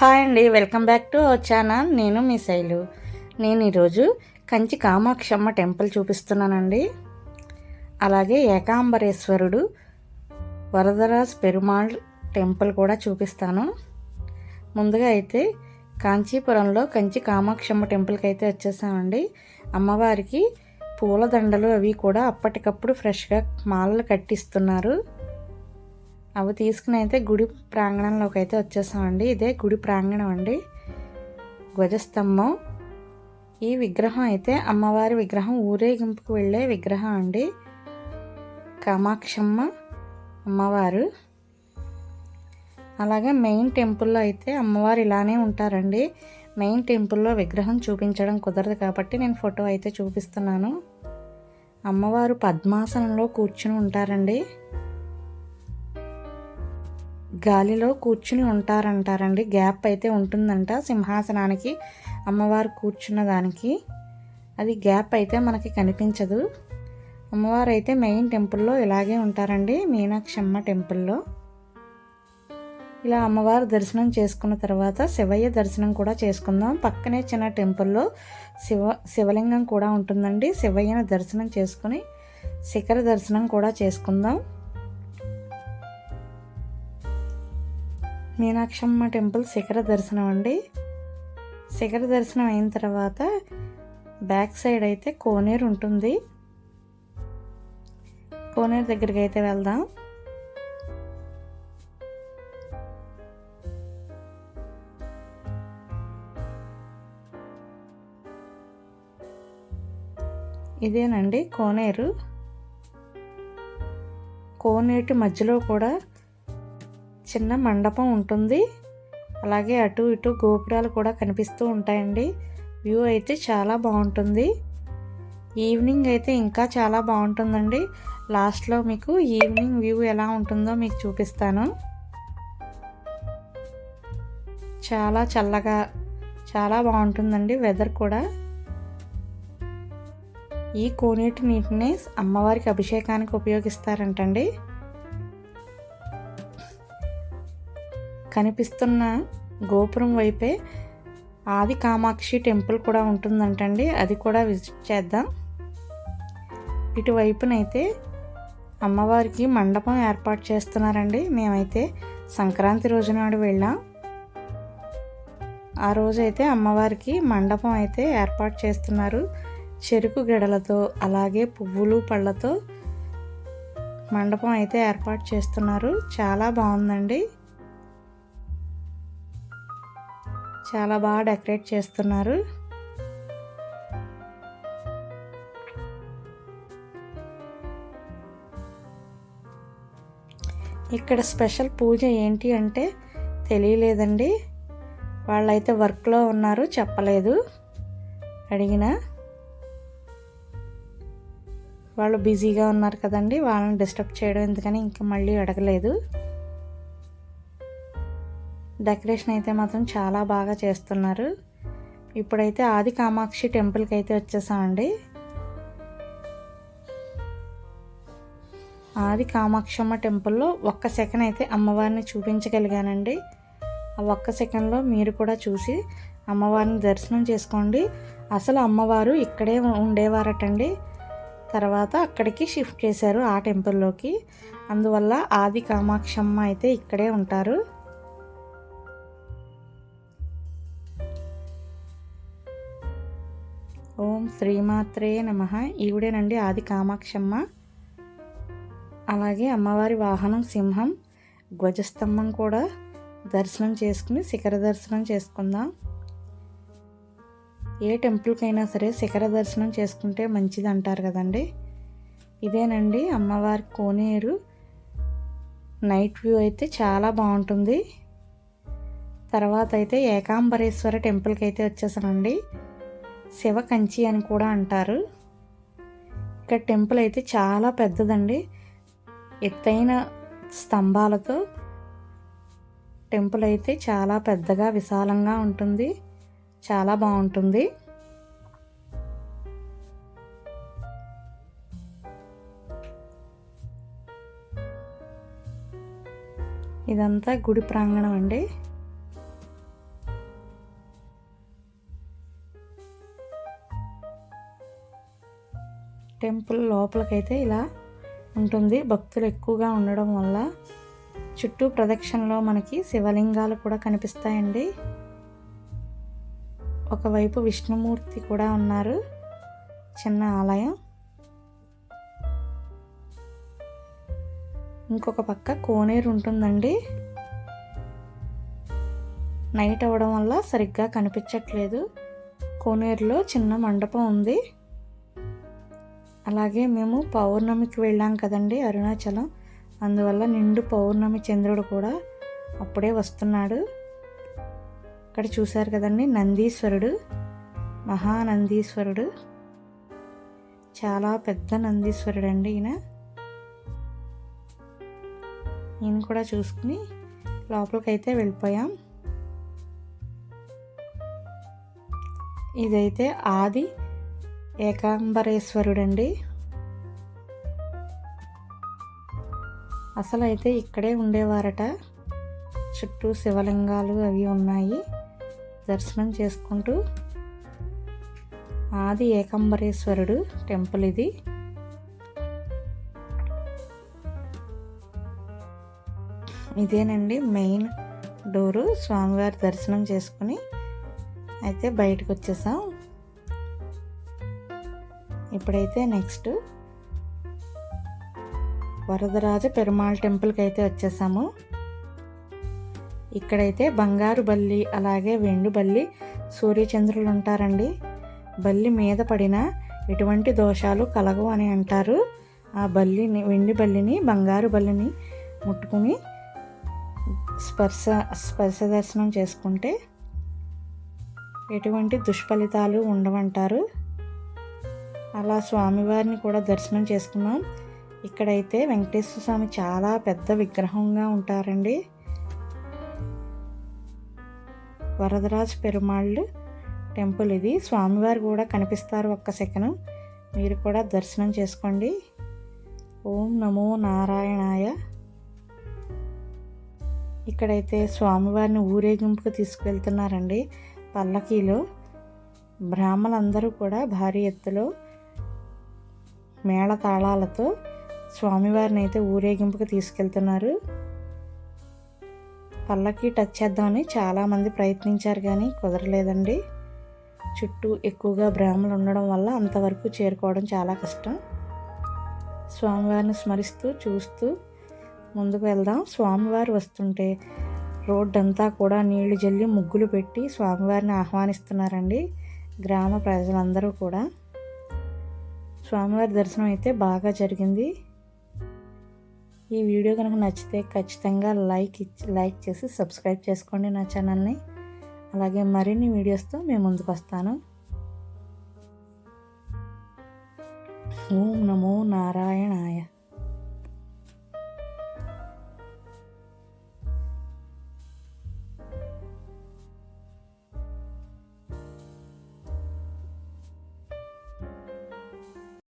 Hi అండి welcome back to channel. నేను మీ శైలు. నేను ఈరోజు కంచి కామాక్షమ్మ టెంపుల్ చూపిస్తున్నానండి. అలాగే ఏకాంబరేశ్వరుడు వరదరాజ్ పెరుమాళ్ టెంపుల్ కూడా చూపిస్తాను. ముందుగా అయితే కాంచీపురంలో కంచి కామాక్షమ్మ టెంపుల్కి అయితే వచ్చేసామండి. అమ్మవారికి పూలదండలు అవి కూడా అప్పటికప్పుడు ఫ్రెష్గా మాలలు కట్టిస్తున్నారు. అవి తీసుకుని అయితే గుడి ప్రాంగణంలోకి అయితే వచ్చేసామండి. ఇదే గుడి ప్రాంగణం అండి. ధ్వజస్తంభం. ఈ విగ్రహం అయితే అమ్మవారి విగ్రహం ఊరేగింపుకు వెళ్ళే విగ్రహం అండి. కామాక్షమ్మ అమ్మవారు. అలాగే మెయిన్ టెంపుల్లో అయితే అమ్మవారు ఇలానే ఉంటారండి. మెయిన్ టెంపుల్లో విగ్రహం చూపించడం కుదరదు కాబట్టి నేను ఫోటో అయితే చూపిస్తున్నాను. అమ్మవారు పద్మాసనంలో కూర్చుని ఉంటారండి. గాలిలో కూర్చుని ఉంటారంటారండి. గ్యాప్ అయితే ఉంటుందంట సింహాసనానికి అమ్మవారు కూర్చున్న దానికి. అది గ్యాప్ అయితే మనకి కనిపించదు. అమ్మవారు అయితే మెయిన్ టెంపుల్లో ఇలాగే ఉంటారండి మీనాక్షమ్మ టెంపుల్లో. ఇలా అమ్మవారు దర్శనం చేసుకున్న తర్వాత శివయ్య దర్శనం కూడా చేసుకుందాం. పక్కనే చిన్న టెంపుల్లో శివ శివలింగం కూడా ఉంటుందండి. శివయ్యను దర్శనం చేసుకుని శిఖర దర్శనం కూడా చేసుకుందాం. మీనాక్షమ్మ టెంపుల్ శిఖర దర్శనం అండి. శిఖర దర్శనం అయిన తర్వాత బ్యాక్ సైడ్ అయితే కోనేరు ఉంటుంది. కోనేరు దగ్గరికి అయితే వెళ్దాం. ఇదేనండి కోనేరు. కోనేటి మధ్యలో కూడా చిన్న మండపం ఉంటుంది. అలాగే అటు ఇటు గోపురాలు కూడా కనిపిస్తూ ఉంటాయండి. వ్యూ అయితే చాలా బాగుంటుంది. ఈవినింగ్ అయితే ఇంకా చాలా బాగుంటుందండి. లాస్ట్లో మీకు ఈవినింగ్ వ్యూ ఎలా ఉంటుందో మీకు చూపిస్తాను. చాలా చల్లగా చాలా బాగుంటుందండి వెదర్ కూడా. ఈ కోనేటి నీటిని అమ్మవారికి అభిషేకానికి ఉపయోగిస్తారంటండి. కనిపిస్తున్న గోపురం వైపే ఆది కామాక్షి టెంపుల్ కూడా ఉంటుందంటండి. అది కూడా విజిట్ చేద్దాం. ఇటువైపునైతే అమ్మవారికి మండపం ఏర్పాటు చేస్తున్నారండి. మేమైతే సంక్రాంతి రోజు నాడు వెళ్ళాం. ఆ రోజైతే అమ్మవారికి మండపం అయితే ఏర్పాటు చేస్తున్నారు. చెరుకు గడలతో అలాగే పువ్వులు పళ్ళతో మండపం అయితే ఏర్పాటు చేస్తున్నారు. చాలా బాగుందండి. చాలా బాగా డెకరేట్ చేస్తున్నారు. ఇక్కడ స్పెషల్ పూజ ఏంటి అంటే తెలియలేదండి. వాళ్ళైతే వర్క్లో ఉన్నారు చెప్పలేదు. అడిగిన. వాళ్ళు బిజీగా ఉన్నారు కదండి వాళ్ళని డిస్టర్బ్ చేయడం ఎందుకని ఇంకా మళ్ళీ అడగలేదు. డెకరేషన్ అయితే మాత్రం చాలా బాగా చేస్తున్నారు. ఇప్పుడైతే ఆది కామాక్షి టెంపుల్కి అయితే వచ్చేసామండి. ఆది కామాక్షమ్మ టెంపుల్లో ఒక్క సెకండ్ అయితే అమ్మవారిని చూపించగలిగానండి. ఆ ఒక్క సెకండ్లో మీరు కూడా చూసి అమ్మవారిని దర్శనం చేసుకోండి. అసలు అమ్మవారు ఇక్కడే ఉండేవారటండి. తర్వాత అక్కడికి షిఫ్ట్ చేశారు ఆ టెంపుల్లోకి. అందువల్ల ఆది కామాక్షమ్మ అయితే ఇక్కడే ఉంటారు. ఓం శ్రీమాత్రే నమ. ఈవిడేనండి ఆది కామాక్షమ్మ. అలాగే అమ్మవారి వాహనం సింహం. ధ్వజస్తంభం కూడా దర్శనం చేసుకుని శిఖర దర్శనం చేసుకుందాం. ఏ టెంపుల్కైనా సరే శిఖర దర్శనం చేసుకుంటే మంచిది అంటారు కదండి. ఇదేనండి అమ్మవారి కోనేరు. నైట్ వ్యూ అయితే చాలా బాగుంటుంది. తర్వాత అయితే ఏకాంబరేశ్వర టెంపుల్కి అయితే వచ్చేసానండి. శివ కంచి అని కూడా అంటారు. ఇక్కడ టెంపుల్ అయితే చాలా పెద్దదండి. ఎత్తైన స్తంభాలతో టెంపుల్ అయితే చాలా పెద్దగా విశాలంగా ఉంటుంది. చాలా బాగుంటుంది. ఇదంతా గుడి ప్రాంగణం అండి. టెంపుల్ లోపలికైతే ఇలా ఉంటుంది. భక్తులు ఎక్కువగా ఉండడం వల్ల చుట్టూ ప్రదక్షిణలో మనకి శివలింగాలు కూడా కనిపిస్తాయండి. ఒకవైపు విష్ణుమూర్తి కూడా ఉన్నారు. చిన్న ఆలయం. ఇంకొక పక్క కోనేరు ఉంటుందండి. నైట్ అవ్వడం వల్ల సరిగ్గా కనిపించట్లేదు. కోనేరులో చిన్న మండపం ఉంది. అలాగే మేము పౌర్ణమికి వెళ్ళాం కదండి అరుణాచలం. అందువల్ల నిండు పౌర్ణమి చంద్రుడు కూడా అప్పుడే వస్తున్నాడు. ఇక్కడ చూశారు కదండి నందీశ్వరుడు మహానందీశ్వరుడు. చాలా పెద్ద నందీశ్వరుడు అండి ఈయన. ఈయన కూడా చూసుకుని లోపలికైతే వెళ్ళిపోయాం. ఇదైతే ఆది ఏకాంబరేశ్వరుడండి. అసలు అయితే ఇక్కడే ఉండేవారట. చుట్టూ శివలింగాలు అవి ఉన్నాయి. దర్శనం చేసుకుంటూ ఆది ఏకంబరేశ్వరుడు టెంపుల్ ఇది. ఇదేనండి మెయిన్ డోరు. స్వామివారి దర్శనం చేసుకుని అయితే బయటకు వచ్చేసాం. ఇప్పుడైతే నెక్స్ట్ వరదరాజ పెరుమాళ్ టెంపుల్కి అయితే వచ్చేసాము. ఇక్కడైతే బంగారు బల్లి అలాగే వెండు బల్లి సూర్యచంద్రులు ఉంటారండి. బల్లి మీద పడిన ఎటువంటి దోషాలు కలగవు అని అంటారు. ఆ బల్లిని వెండి బల్లిని బంగారు బల్లిని ముట్టుకుని స్పర్శ స్పర్శ దర్శనం చేసుకుంటే ఎటువంటి దుష్ఫలితాలు ఉండవంటారు. అలా స్వామివారిని కూడా దర్శనం చేసుకున్నాం. ఇక్కడైతే వెంకటేశ్వర స్వామి చాలా పెద్ద విగ్రహంగా ఉంటారండి. వరదరాజ్ పెరుమాళ్ళు టెంపుల్ ఇది. స్వామివారు కూడా కనిపిస్తారు ఒక్క సెకను. మీరు కూడా దర్శనం చేసుకోండి. ఓం నమో నారాయణాయ. ఇక్కడైతే స్వామివారిని ఊరేగింపుకు తీసుకువెళ్తున్నారండి పల్లకీలో. బ్రాహ్మలందరూ కూడా భారీ ఎత్తులో మేళతాళాలతో స్వామివారిని అయితే ఊరేగింపుకి తీసుకెళ్తున్నారు. పల్లకి టచ్ చేద్దామని చాలామంది ప్రయత్నించారు కానీ కుదరలేదండి. చుట్టూ ఎక్కువగా బ్రాహ్మణులు ఉండడం వల్ల అంతవరకు చేరుకోవడం చాలా కష్టం. స్వామివారిని స్మరిస్తూ చూస్తూ ముందుకు వెళ్దాం. స్వామివారు వస్తుంటే రోడ్డంతా కూడా నీళ్ళు జల్లి ముగ్గులు పెట్టి స్వామివారిని ఆహ్వానిస్తున్నారండి. గ్రామ ప్రజలందరూ కూడా. స్వామివారి దర్శనం అయితే బాగా జరిగింది. ఈ వీడియో కనుక నచ్చితే ఖచ్చితంగా లైక్ ఇచ్చి లైక్ చేసి సబ్స్క్రైబ్ చేసుకోండి నా ఛానల్ని. అలాగే మరిన్ని వీడియోస్తో మేము ముందుకు వస్తాను. ఓం నమో నారాయణాయ.